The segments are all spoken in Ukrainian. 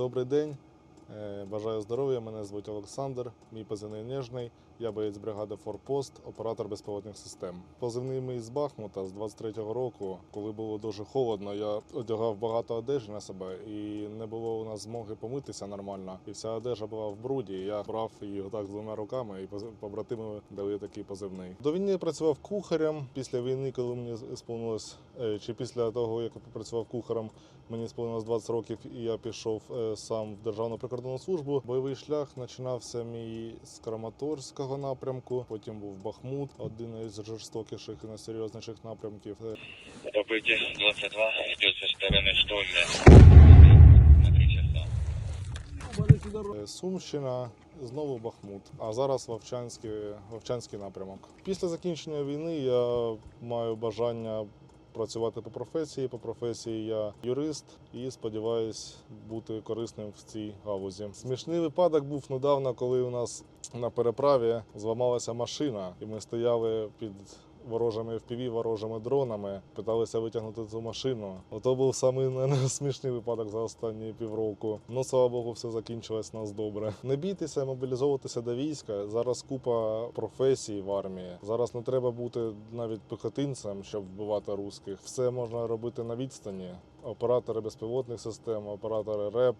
Добрий день. Е, Бажаю здоров'я. Мене звуть Олександр. Мій позивний Нежний. Я боєць бригади Форпост, оператор безпілотних систем. Позивний мій з Бахмута з 23-го року, коли було дуже холодно, я одягав багато одежі на себе, і не було у нас змоги помитися нормально. І вся одежа була в бруді. Я брав її отак з двома руками, і побратими дали такий позивний. До війни я працював кухарем. Після війни, коли мені сповнилось, е, чи після того, як я працював кухарем, Мені сповнилось 20 років, і я пішов е, сам в Державну прикордонну службу. Бойовий шлях починався мій з Краматорського напрямку. Потім був Бахмут, один із жорстокіших і найсерйозніших напрямків. Е, 22 идет со стороны штольня. Е, Сумщина, знову Бахмут. А зараз Вовчанський, Вовчанський напрямок. Після закінчення війни я маю бажання. Працювати по професії. По професії я юрист і сподіваюсь бути корисним в цій галузі. Смішний випадок був недавно, коли у нас на переправі зламалася машина, і ми стояли під ворожими FPV, ворожими дронами, питалися витягнути цю машину. Ото був самий не смішний випадок за останні півроку. Ну слава Богу, все закінчилось нас добре. Не бійтеся, мобілізовуватися до війська. Зараз купа професій в армії. Зараз не треба бути навіть пехотинцем, щоб вбивати русських. Все можна робити на відстані. Оператори безпілотних систем, оператори РЕП,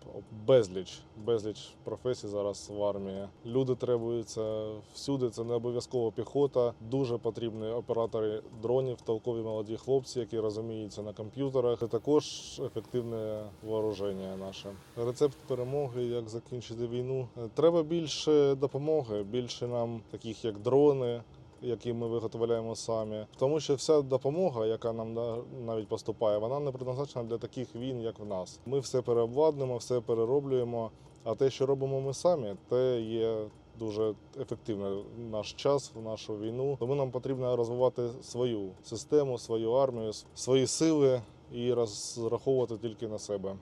безліч, безліч професій зараз в армії. Люди требуються всюди. Це не обов'язково піхота. Дуже потрібні оператори дронів, толкові молоді хлопці, які розуміються на комп'ютерах. Це також ефективне вооруження наше. Рецепт перемоги, як закінчити війну. Треба більше допомоги, більше нам таких як дрони які ми виготовляємо самі. Тому що вся допомога, яка нам на- навіть поступає, вона не предназначена для таких війн, як в нас. Ми все переобладнуємо, все перероблюємо. А те, що робимо ми самі, те є дуже ефективно наш час, в нашу війну. Тому нам потрібно розвивати свою систему, свою армію, свої сили і розраховувати тільки на себе.